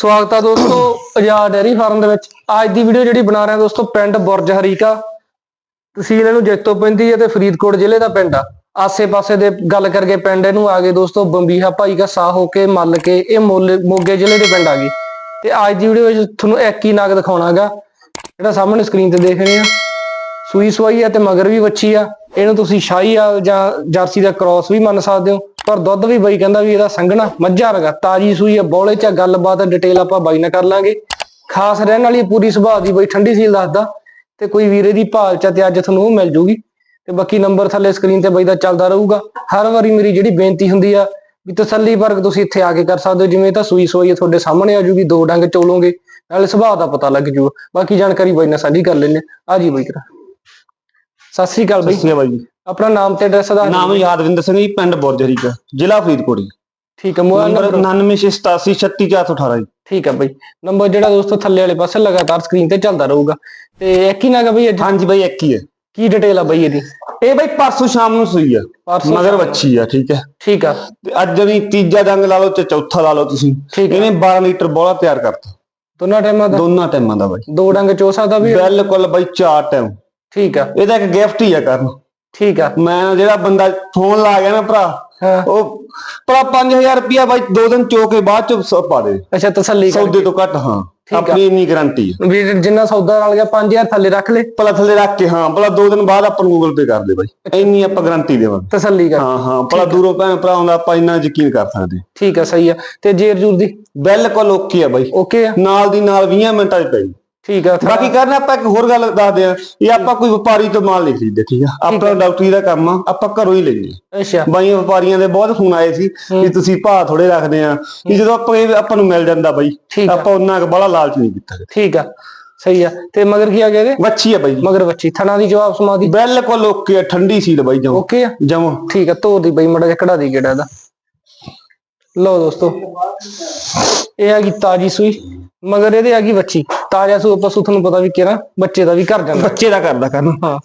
ਸਵਾਗਤ ਆ ਦੋਸਤੋ ਆਜ਼ਾਦ ਡੈਰੀ ਫਾਰਮ ਦੇ ਵਿੱਚ। ਅੱਜ ਦੀ ਵੀਡੀਓ ਜਿਹੜੀ ਬਣਾ ਰਹੇ ਹਾਂ ਦੋਸਤੋ, ਪਿੰਡ ਬੁਰਜ ਹਰੀਕਾ। ਤਹਿਸੀਲ ਇਹਨੂੰ ਜੈਤੋ ਪੈਂਦੀ ਹੈ ਤੇ ਫਰੀਦਕੋਟ ਜ਼ਿਲ੍ਹੇ ਦਾ ਪਿੰਡ ਆ। ਆਸੇ-ਪਾਸੇ ਦੇ ਗੱਲ ਕਰਕੇ ਪਿੰਡ ਇਹਨੂੰ ਆ ਗਏ ਦੋਸਤੋ, ਬੰਬੀਹਾ ਭਾਈ ਕਾ ਸਾਹ ਹੋ ਕੇ, ਮੱਲ ਕੇ, ਇਹ ਮੋਲੇ- ਮੋਗੇ ਜ਼ਿਲ੍ਹੇ ਦੇ ਪਿੰਡ ਆ ਗਏ। ਤੇ ਅੱਜ ਦੀ ਵੀਡੀਓ ਵਿੱਚ ਤੁਹਾਨੂੰ ਇੱਕ ਹੀ ਨਾਗ ਦਿਖਾਉਣਾਗਾ, ਜਿਹੜਾ ਸਾਹਮਣੇ ਸਕਰੀਨ ਤੇ ਦੇਖ ਰਹੇ ਆ ਸੂਈ ਸਵਾਈ ਆ ਤੇ ਮਗਰ ਵੀ ਵੱਛੀ ਆ। ਇਹਨੂੰ ਤੁਸੀਂ ਸ਼ਾਹੀ ਆ ਜਾਂ ਜਰਸੀ ਦਾ ਕ੍ਰਾਸ ਵੀ ਮੰਨ ਸਕਦੇ ਹੋ। ਪਰ ਦੁੱਧ ਵੀ ਬਾਈ ਕਹਿੰਦਾ ਵੀ ਇਹਦਾ ਸੰਘਣਾ ਮੱਝਾ ਰਗਾ ਤਾਜੀ ਸੂਈ ਆ ਬੋਲੇ ਚ ਗੱਲਬਾਤ ਡਿਟੇਲ ਆਪਾਂ ਬਾਈ ਨਾਲ ਕਰ ਲਾਂਗੇ। ਖਾਸ ਰਹਿਣ ਵਾਲੀ ਪੂਰੀ ਸੁਭਾਅ ਦੀ ਬਾਈ ਠੰਡੀ ਸੀਲ ਦੱਸਦਾ। ਤੇ ਕੋਈ ਵੀਰੇ ਦੀ ਭਾਲ ਚ ਤੇ ਅੱਜ ਤੁਹਾਨੂੰ ਉਹ ਮਿਲ ਜੂਗੀ। ਤੇ ਬਾਕੀ ਨੰਬਰ ਥੱਲੇ ਸਕਰੀਨ ਤੇ ਬਾਈ ਦਾ ਚੱਲਦਾ ਰਹੂਗਾ। ਹਰ ਵਾਰੀ ਮੇਰੀ ਜਿਹੜੀ ਬੇਨਤੀ ਹੁੰਦੀ ਆ ਵੀ ਤਸੱਲੀ ਵਰਗ ਤੁਸੀਂ ਇੱਥੇ ਆ ਕੇ ਕਰ ਸਕਦੇ ਹੋ। ਜਿਵੇਂ ਤਾਂ ਸੂਈ ਸੋਈ ਤੁਹਾਡੇ ਸਾਹਮਣੇ ਆ ਜੂਗੀ, ਦੋ ਡੰਗ ਚੋਲੋਗੇ, ਨਾਲੇ ਸੁਭਾਅ ਦਾ ਪਤਾ ਲੱਗ ਜੂ ਬਾਕੀ ਜਾਣਕਾਰੀ ਬਾਈ ਨਾਲ ਸਾਂਝੀ ਕਰ ਲੈਣੇ ਆ ਜੀ ਬਾਈ ਕਰਾ ਸਤਿ ਸ੍ਰੀ ਅਕਾਲ ਬਾਈ। ਸਸਰੀਆ ਬਾਈ ਜੀ। ਆਪਣਾ ਨਾਮ ਤੇ ਐਡਰੈਸ ਦਾ ਨਾਮ ਯਾਦਵਿੰਦਰ ਸਿੰਘ ਜੀ ਪਿੰਡ ਬੋਰਜਰੀਕਾ ਜ਼ਿਲ੍ਹਾ ਫਰੀਦਕੋਟ ਜੀ। ਠੀਕ ਹੈ ਮੋਬਾਈਲ ਨੰਬਰ ਨੰਬਰ 9986836418 ਜੀ। ਠੀਕ ਹੈ ਬਾਈ। ਨੰਬਰ ਜਿਹੜਾ ਦੋਸਤੋ ਥੱਲੇ ਵਾਲੇ ਪਾਸੇ ਲਗਾਤਾਰ ਸਕਰੀਨ ਤੇ ਚੱਲਦਾ ਰਹੂਗਾ। ਤੇ ਇੱਕ ਹੀ ਨਾਗਾ ਬਈ ਅੱਜ ਹਾਂਜੀ ਬਾਈ ਇੱਕ ਹੀ ਹੈ। ਕੀ ਡਿਟੇਲ ਆ ਬਈ ਇਹਦੀ? ਇਹ ਬਾਈ ਪਰਸੋਂ ਸ਼ਾਮ ਨੂੰ ਸੂਈ ਆ। ਪਰਸੋਂ ਮਗਰ। ਵੱਛੀ ਆ ਠੀਕ ਹੈ। ਠੀਕ ਆ। ਤੇ ਅੱਜ ਵੀ ਤੀਜਾ ਡੰਗ ਲਾ ਲਓ ਤੇ ਚੌਥਾ ਲਾ ਲਓ ਤੁਸੀਂ। ਠੀਕ ਹੈ ਇਹਨੇ 12 ਲੀਟਰ ਬੋਲਾ ਤਿਆਰ ਕਰਤਾ। ਦੋਨਾਂ ਟਾਈਮਾਂ ਦਾ? ਦੋਨਾਂ ਟਾਈਮਾਂ ਦਾ ਬਾਈ। ਦੋ ਡੰਗ ਚੋ ਸਕਦਾ ਵੀ? ਬਿਲਕੁਲ ਬਾਈ ਚਾਰ ਟਾਈਮ ਠੀਕ ਆ। ਇਹਦਾ ਇੱਕ ਗਿਫਟ ਹੀ ਆ ਕਰਨ। ਠੀਕ ਆ ਮੈਂ ਜਿਹੜਾ ਬੰਦਾ ਫੋਨ ਲਾ ਗਿਆ ਨਾ ਭਰਾ ਉਹ ਭਰਾ 5000 ਰੁਪਿਆ ਬਾਈ ਦੋ ਦਿਨ ਚੋ ਕੇ ਬਾਅਦ ਚ ਸ- ਪਾ ਦੇ। ਅੱਛਾ ਤਸੱਲੀ ਕਰ ਸੌਦੇ ਤੋਂ ਘੱਟ ਹਾਂ ਆ। ਆਪਣੀ ਇੰਨੀ ਗਾਰੰਟੀ ਹੈ ਵੀ ਜਿੰਨਾ ਸੌਦਾ ਰਲ ਗਿਆ 5000 ਥੱਲੇ ਰੱਖ ਲੈ। ਭਲਾ ਥੱਲੇ ਰੱਖ ਕੇ ਹਾਂ ਭਲਾ ਦੋ ਦਿਨ ਬਾਅਦ ਆਪਾਂ ਨੂੰ ਗੂਗਲ ਪੇ ਕਰ ਦੇ ਬਾਈ। ਇੰਨੀ ਆਪਾਂ ਗਾਰੰਟੀ ਦੇਵਾਂਗੇ। ਤਸੱਲੀ ਕਰ। ਹਾਂ ਹਾਂ ਭਲਾ ਦੂਰੋਂ ਭੈਣ ਭਰਾ ਆਉਂਦਾ ਆਪਾਂ ਇੰਨਾ ਯਕੀਨ ਕਰ ਸਕਦੇ ਠੀਕ ਆ ਸਹੀ ਆ। ਤੇ ਜੇਰ ਜੂਰ ਦੀ? ਬਿਲਕੁਲ ਓਕੇ ਆ ਬਾਈ। ਓਕੇ ਆ। ਨਾਲ ਦੀ ਨਾਲ 20 ਮਿੰਟਾਂ 'ਚ ਪੈ ਗਈ ਠੀਕ ਆ ਬਾਕੀ ਕਰਨਾ ਆਪਾਂ ਇੱਕ ਹੋਰ ਗੱਲ ਦੱਸਦੇ ਆ ਇਹ ਆਪਾਂ ਕੋਈ ਵਪਾਰੀ ਤੋਂ ਮਾਲ ਨਹੀਂ ਖਰੀਦਦੇ ਠੀਕ ਆ? ਆਪਣਾ ਡਾਕਟਰੀ ਦਾ ਕੰਮ ਆ ਆਪਾਂ ਘਰੋਂ ਹੀ ਲੈਂਦੇ ਅੱਛਾ। ਬਾਈ ਵਪਾਰੀਆਂ ਦੇ ਬਹੁਤ ਫੋਨ ਆਏ ਸੀ ਵੀ ਤੁਸੀਂ ਭਾਅ ਥੋੜੇ ਰੱਖਦੇ ਆ ਕਿ ਜਦੋਂ ਆਪਾਂ ਆਪਾਂ ਨੂੰ ਮਿਲ ਜਾਂਦਾ ਬਾਈ ਆਪਾਂ ਉਹਨਾਂ ਕੁ ਬੜਾ ਲਾਲਚ ਨਹੀਂ ਕੀਤਾ ਠੀਕ ਆ ਸਹੀ ਆ। ਤੇ ਮਗਰ ਕੀ ਆ ਗਿਆ ਇਹਦੇ? ਵੱਛੀ ਆ ਬਾਈ ਮਗਰ ਬੱਚੀ ਥਣਾ ਦੀ ਜਵਾਬ ਸਮਾ ਦੀ। ਬਿਲਕੁਲ ਓਕੇ ਆ ਠੰਡੀ ਸੀਲ ਬਾਈ ਜਮ। ਓਕੇ ਆ। ਜਮ। ਠੀਕ ਆ ਧੋ ਦੀ ਬਈ ਮੜਾ ਜਿਹਾ ਕਢਾ ਦੀ ਗੇੜਾ ਦਾ ਲਓ ਦੋਸਤੋ ਇਹ ਆ ਗਈ ਤਾਜੀ ਸੂਈ। ਮਗਰ ਇਹਦੇ ਆ ਗਈ ਬੱਚੀ ਤਾਜ਼ਾ ਸੂ ਪਸ਼ੂ ਤੁਹਾਨੂੰ ਪਤਾ ਵੀ ਕਿਹੜਾ ਬੱਚੇ ਦਾ ਵੀ ਘਰ ਜਾਂਦਾ। ਬੱਚੇ ਦਾ ਕਰਦਾ ਕਰਨ ਹਾਂ।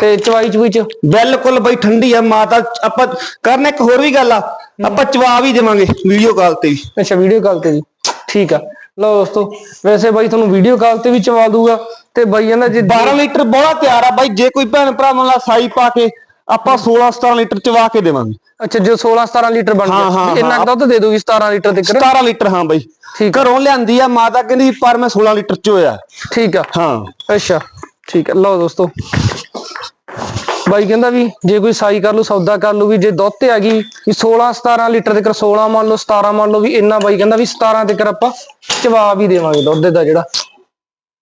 ਤੇ ਚਵਾਈ ਚਵੀ ਚ? ਬਿਲਕੁਲ ਬਈ ਠੰਡੀ ਆ ਮਾਤਾ ਆਪਾਂ ਕਰਨ ਇੱਕ ਹੋਰ ਵੀ ਗੱਲ ਆ ਆਪਾਂ ਚਵਾ ਵੀ ਦੇਵਾਂਗੇ ਵੀਡੀਓ ਕਾਲ ਤੇ ਵੀ। ਅੱਛਾ ਵੀਡੀਓ ਕਾਲ ਤੇ ਵੀ। ਠੀਕ ਆ। ਲਓ ਦੋਸਤੋ ਵੈਸੇ ਬਾਈ ਤੁਹਾਨੂੰ ਵੀਡੀਓ ਕਾਲ ਤੇ ਵੀ ਚਵਾ ਦੂਗਾ ਤੇ ਬਾਈ ਕਹਿੰਦਾ ਜੇ 12 ਲੀਟਰ ਬੋਲਾ ਤਿਆਰ ਆ ਬਾਈ ਜੇ ਕੋਈ ਭੈਣ ਭਰਾ ਮੰਨ ਲਾ ਸਾਈ ਪਾ ਕੇ ਆਪਾਂ 16 17 ਲੀਟਰ ਚਵਾ ਕੇ ਦੇਵਾਂਗੇ। ਅੱਛਾ ਜੋ 16 17 ਲੀਟਰ ਬਣ ਗਿਆ। ਇੰਨਾ ਦੁੱਧ ਦੇ ਦੂਗੀ 17 ਲੀਟਰ ਤੱਕ? 17 ਲੀਟਰ ਹਾਂ ਬਾਈ। ਘਰੋਂ ਲਿਆਂਦੀ ਆ ਮਾਤਾ ਕਹਿੰਦੀ ਪਰ ਮੈਂ 16 ਲੀਟਰ ਚ ਹੋਇਆ ਠੀਕ ਆ। ਹਾਂ। ਅੱਛਾ ਠੀਕ ਹੈ ਲਓ ਦੋਸਤੋ। ਬਾਈ ਕਹਿੰਦਾ ਵੀ ਜੇ ਕੋਈ ਸਾਈ ਕਰ ਲੂ ਸੌਦਾ ਕਰ ਲੂ ਵੀ ਜੇ ਦੁੱਧ ਤੇ ਆ ਗਈ ਵੀ 16 17 ਲੀਟਰ ਤੱਕ 16 ਮੰਨ ਲਓ 17 ਮੰਨ ਲਓ ਵੀ ਇੰਨਾ ਬਾਈ ਕਹਿੰਦਾ ਵੀ 17 ਤੱਕ ਆਪਾਂ ਚਵਾ ਵੀ ਦੇਵਾਂਗੇ ਦੁੱਧ ਦਾ ਜਿਹੜਾ।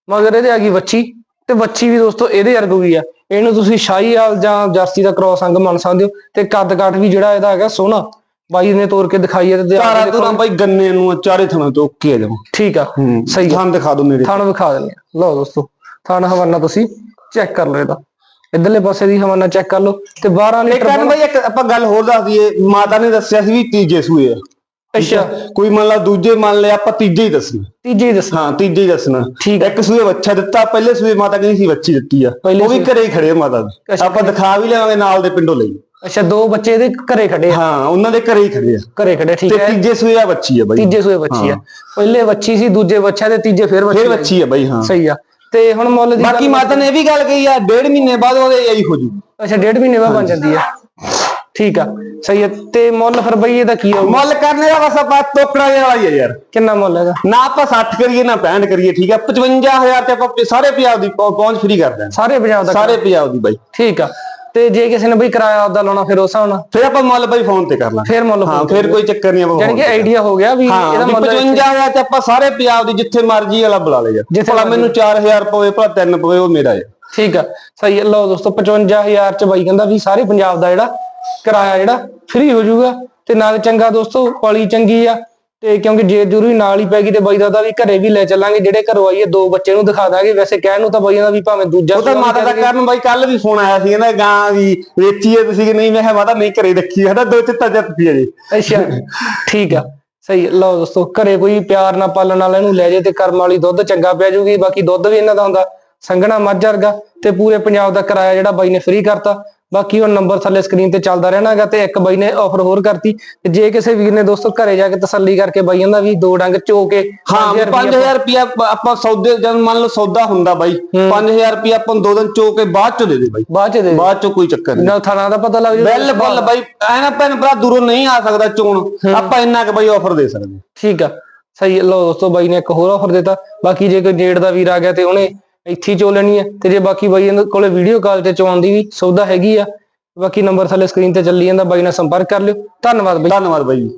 ਮਗਰ ਇਹਦੇ ਆ ਗਈ ਵੱਛੀ। ਤੇ ਵੱਛੀ ਵੀ ਦੋਸਤੋ ਇਹਦੇ ਵਰਗੂ ਹੀ ਆ। ਇਹਨੂੰ ਤੁਸੀਂ ਸ਼ਾਹੀ ਵਾਲ ਜਾਂ ਜਰਸੀ ਦਾ ਕ੍ਰੋਸ ਅੰਗ ਮੰਨ ਸਕਦੇ ਹੋ ਤੇ ਕੱਦ ਕਾਠ ਵੀ ਜਿਹੜਾ ਇਹਦਾ ਹੈਗਾ ਸੋਹਣਾ। ਬਾਈ ਨੇ ਤੋੜ ਕੇ ਦਿਖਾਈ ਹੈ ਤੇ ਚਾਰਾ ਤੁਰਾਂ ਦੇਖੋ। ਬਾਈ ਗੰਨੇ ਨੂੰ ਚਾਰੇ ਥਾਂ ਤੋਂ ਓਕੇ ਆ ਜਾਵਾਂ ਠੀਕ ਆ ਸਹੀ ਆ। ਥਾਂ ਦਿਖਾ ਦੋ ਨੇੜੇ। ਥਾਣ ਵਿਖਾ ਦਿੰਦੇ ਲਓ ਦੋਸਤੋ ਥਾਣ ਹਵਾਨਾ ਤੁਸੀਂ ਚੈੱਕ ਕਰ ਲਓ ਇਹਦਾ। ਇਧਰਲੇ ਪਾਸੇ ਦੀ ਹਵਾਨਾ ਚੈੱਕ ਕਰ ਲਓ ਤੇ 12 ਇੱਕ ਲੀਟਰ ਬਾਈ ਇੱਕ ਆਪਾਂ ਗੱਲ ਹੋਰ ਦੱਸ ਦਈਏ। ਮਾਤਾ ਨੇ ਦੱਸਿਆ ਸੀ ਵੀ ਤੀਜੇ ਸੂਏ ਆ। ਅੱਛਾ। ਕੋਈ ਮੰਨ ਲਾ ਦੂਜੇ ਮੰਨ ਲਿਆ ਆਪਾਂ ਤੀਜੇ ਹੀ ਦੱਸਣਾ। ਤੀਜੇ ਹੀ ਦੱਸਣਾ। ਹਾਂ ਤੀਜੇ ਹੀ ਦੱਸਣਾ। ਠੀਕ। ਇੱਕ ਸੂਏ ਬੱਚਾ ਦਿੱਤਾ ਪਹਿਲੇ ਸੂਏ ਮਾਤਾ ਕਹਿੰਦੀ ਸੀ ਬੱਚੀ ਦਿੱਤੀ ਆ। ਪਹਿਲੇ ਉਹ ਵੀ ਘਰੇ ਹੀ ਖੜੇ ਮਾਤਾ ਦੇ। ਆਪਾਂ ਦਿਖਾ ਵੀ ਲਿਆਵਾਂਗੇ ਨਾਲ ਦੇ ਪਿੰਡੋਂ ਲਈ। ਅੱਛਾ ਦੋ ਬੱਚੇ ਇਹਦੇ ਘਰੇ ਖੜੇ ਹਾਂ ਉਹਨਾਂ ਦੇ ਘਰੇ ਹੀ ਖੜੇ ਆ। ਘਰੇ ਖੜੇ ਠੀਕ ਤੇ ਹੈ। ਤੀਜੇ ਸੂਏ ਆ ਬੱਚੀ ਆ ਬਾਈ। ਤੀਜੇ ਸੂਏ ਬੱਚੀ ਆ। ਪਹਿਲੇ ਬੱਚੀ ਸੀ ਦੂਜੇ ਬੱਚਾ ਤੇ ਤੀਜੇ ਫਿਰ ਬੱਚੀ ਫੇਰ ਆ। ਬੱਚੀ ਆ ਬਾਈ ਹਾਂ। ਸਹੀ ਆ। ਤੇ ਹੁਣ ਮੁੱਲ ਦੀ ਬਾਕੀ ਮਾਤਾ ਨੇ ਇਹ ਵੀ ਗੱਲ ਕਹੀ ਆ ਡੇਢ ਮਹੀਨੇ ਬਾਅਦ ਉਹਦੇ ਇਹੀ ਹੋ ਜੂ। ਅੱਛਾ ਡੇਢ ਮਹੀਨੇ ਬਾਅਦ ਬਣ ਜਾਂਦੀ ਆ। ਠੀਕ ਆ ਸਹੀ ਆ ਤੇ ਮੁੱਲ ਫਿਰ ਬਈ ਇਹਦਾ ਕੀ ਹੋਊਗਾ ਮੁੱਲ ਕਰਨੇ ਦਾ ਬਸ ਆਪਾਂ ਤੋਕੜਾ ਜਿਹਾ ਵਾਲਾ ਹੀ ਆ ਯਾਰ। ਕਿੰਨਾ ਮੁੱਲ ਹੈਗਾ? ਨਾ ਆਪਾਂ 60 ਕਰੀਏ ਨਾ 65 ਕਰੀਏ ਠੀਕ ਆ? 55000 ਤੇ ਆਪਾਂ ਸਾਰੇ ਪੰਜਾਬ ਦੀ ਪਹੁੰ- ਪਹੁੰਚ ਫ੍ਰੀ ਕਰ ਦਾਂਗੇ ਸਾਰੇ ਪੰਜਾਬ ਦਾ ਸਾਰੇ ਪੰਜਾਬ ਦੀ ਬਾਈ। ਠੀਕ ਆ ਤੇ ਜੇ ਕਿਸੇ ਨੇ ਬਈ ਕਿਰਾਇਆ ਆਪਦਾ ਲਾਉਣਾ ਫਿਰ ਉਸ ਨਾਲ? ਫਿਰ ਆਪਾਂ ਮੁੱਲ ਬਾਈ ਫੋਨ ਤੇ ਕਰ ਲਾਂਗੇ। ਫਿਰ ਮੁੱਲ ਹਾਂ ਫਿਰ ਕੋਈ ਚੱਕਰ ਨਹੀਂ ਆਪਾਂ ਕਿ ਤੇ ਆਈਡੀਆ ਹੋ ਗਿਆ ਵੀ ਹਾਂ ਇਹਦਾ ਮੁੱਲ 55000 ਤੇ ਆਪਾਂ ਸਾਰੇ ਪੰਜਾਬ ਦੀ ਜਿੱਥੇ ਮਰਜ਼ੀ ਵਾਲਾ ਬੁਲਾ ਲੇ ਜਿੱਥੇ ਭਲਾ ਮੈਨੂੰ 4000 ਪਵੇ ਭਲਾ 3 ਪਵੇ ਉਹ ਮੇਰਾ ਹੈ। ਠੀਕ ਆ ਸਹੀ ਹੈ ਲਓ ਦੋਸਤੋ 55000 ਚ ਬਾਈ ਕਹਿੰਦਾ ਵੀ ਸਾਰੇ ਪੰਜਾਬ ਦਾ ਜਿਹੜਾ ਕਿਰਾਇਆ ਜਿਹੜਾ ਫ੍ਰੀ ਹੋ ਜਾਊਗਾ। ਤੇ ਨਾਲ ਚੰਗਾ ਦੋਸਤੋ ਪਾਲੀ ਚੰਗੀ ਆ। ਤੇ ਕਿਉਂਕਿ ਜੇ ਜ਼ਰੂਰੀ ਨਾਲ ਹੀ ਪੈ ਗਈ ਤੇ ਬਾਈ ਦਾ ਤਾਂ ਵੀ ਘਰੇ ਵੀ ਲੈ ਚੱਲਾਂਗੇ ਜਿਹੜੇ ਘਰੋਂ ਆਈਏ ਦੋ ਬੱਚੇ ਨੂੰ ਦਿਖਾ ਦਾਂਗੇ। ਵੈਸੇ ਕਹਿਣ ਨੂੰ ਤਾਂ ਬਾਈਆਂ ਦਾ ਵੀ ਭਾਵੇਂ ਦੂਜਾ ਉਹ ਤਾਂ ਮਾਤਾ ਦਾ ਕਰਨ ਬਾਈ ਕੱਲ ਵੀ ਫੋਨ ਆਇਆ ਸੀ ਕਹਿੰਦਾ ਗਾਂ ਵੀ ਵੇਚੀਏ ਤੁਸੀਂ ਕਿ ਨਹੀਂ? ਮੈਂ ਕਿਹਾ ਮਾਤਾ ਨਹੀਂ ਘਰੇ ਰੱਖੀ ਸਾਡਾ ਦੋ ਚਿੱਤਾ ਜੱਤ ਪੀ ਜੀ। ਅੱਛਾ ਠੀਕ ਆ। ਸਹੀ ਹੈ। ਲਓ ਦੋਸਤੋ ਘਰੇ ਕੋਈ ਪਿਆਰ ਨਾਲ ਪਾਲਣ ਵਾਲਾ ਇਹਨੂੰ ਲੈ ਜੇ ਤੇ ਕਰਮ ਵਾਲੀ ਦੁੱਧ ਚੰਗਾ ਪਿਆ ਜੂਗੀ ਬਾਕੀ ਦੁੱਧ ਵੀ ਇਹਨਾਂ ਦਾ ਹੁੰਦਾ ਸੰਘਣਾ ਮੱਝ ਵਰਗਾ। ਤੇ ਪੂਰੇ ਪੰਜਾਬ ਦਾ ਕਿਰਾਇਆ ਜਿਹੜਾ ਬਾਈ ਨੇ ਫ੍ਰੀ ਕਰਤਾ। ਬਾਕੀ ਉਹ ਨੰਬਰ ਥੱਲੇ ਸਕਰੀਨ ਤੇ ਚੱਲਦਾ ਰਹਿਣਾਗਾ ਤੇ ਇੱਕ ਬਾਈ ਨੇ ਆਫਰ ਹੋਰ ਕਰਤੀ ਤੇ ਜੇ ਕਿਸੇ ਵੀਰ ਨੇ ਦੋਸਤੋ ਘਰੇ ਜਾ ਕੇ ਤਸੱਲੀ ਕਰਕੇ ਬਾਈ ਕਹਿੰਦਾ ਵੀ ਦੋ ਡੰਗ ਚੋ ਕੇ ਹਾਂ 5000 5000 ਰੁਪਿਆ ਆਪਾਂ ਸੌਦੇ ਜਦ ਮੰਨ ਲਓ ਸੌਦਾ ਹੁੰਦਾ ਬਾਈ 5000 ਰੁਪਿਆ ਆਪਾਂ ਨੂੰ ਦੋ ਦਿਨ ਚੋ ਕੇ ਬਾਅਦ ਚ ਦੇ ਦੇ ਬਾਈ। ਬਾਅਦ ਚ ਦੇ ਬਾਅਦ ਚ ਕੋਈ ਚੱਕਰ ਨਹੀਂ। ਨਾਲ ਥਾਣਾ ਦਾ ਪਤਾ ਲੱਗ ਜੂ ਬਿਲਕੁਲ ਬਾਈ ਐਨਾ ਭੈਣ ਭਰਾ ਦੂਰੋਂ ਨਹੀਂ ਆ ਸਕਦਾ ਚੋਣ। ਆਪਾਂ ਇੰਨਾ ਕੁ ਬਾਈ ਆਫਰ ਦੇ ਸਕਦੇ। ਠੀਕ ਆ। ਸਹੀ। ਲਓ ਦੋਸਤੋ ਬਾਈ ਨੇ ਇੱਕ ਹੋਰ ਆਫਰ ਦਿੱਤਾ। ਬਾਕੀ ਜੇ ਕੋਈ ਨੇੜ ਦਾ ਵੀਰ ਆ ਗਿਆ ਤੇ ਉਹਨੇ ਇੱਥੇ ਹੀ ਚੋ ਲੈਣੀ ਹੈ ਤੇ ਜੇ ਬਾਕੀ ਬਾਈ ਇਹਨਾਂ ਕੋਲੇ ਵੀਡੀਓ ਕਾਲ ਤੇ ਚੋਣ ਦੀ ਵੀ ਸੁਵਿਧਾ ਹੈਗੀ ਆ, ਬਾਕੀ ਨੰਬਰ ਥੱਲੇ ਸਕਰੀਨ ਤੇ ਚੱਲੀ ਜਾਂਦਾ, ਬਾਈ ਨਾਲ ਸੰਪਰਕ ਕਰ ਲਿਓ। ਧੰਨਵਾਦ ਬਾਈ। ਧੰਨਵਾਦ ਬਾਈ